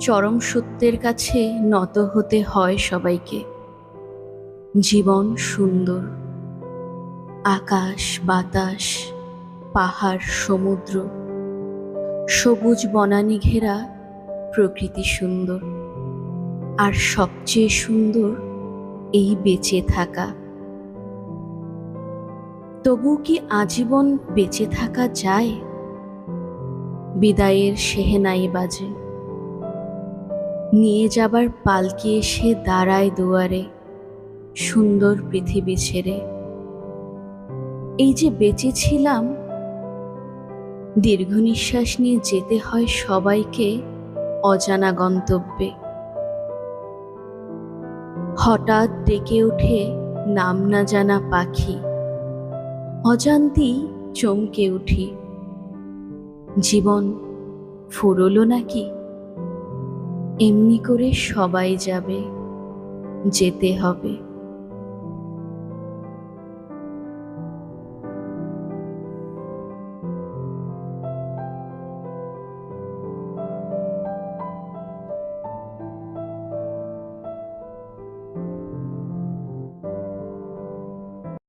চরম সত্যের কাছে নত হতে হয় সবাইকে। জীবন সুন্দর। আকাশ, বাতাস, পাহাড়, সমুদ্র, সবুজ বনানি ঘেরা প্রকৃতি সুন্দর। আর সবচেয়ে সুন্দর এই বেঁচে থাকা। তবু কি আজীবন বেঁচে থাকা যায়? বিদায়ের সেহেনাই বাজে। নিয়ে যাবার পালকি এসে দাঁড়ায় দুয়ারে, সুন্দর পৃথিবী ছেড়ে। এই যে বেঁচে ছিলাম, দীর্ঘ নিঃশ্বাস নিয়ে যেতে হয় সবাইকে অজানা গন্তব্যে। হঠাৎ ডেকে ওঠে নাম না জানা পাখি। অজান্তি চমকে উঠি। জীবন ফুরলো নাকি? এমনি করে সবাই যাবে যেতে হবে।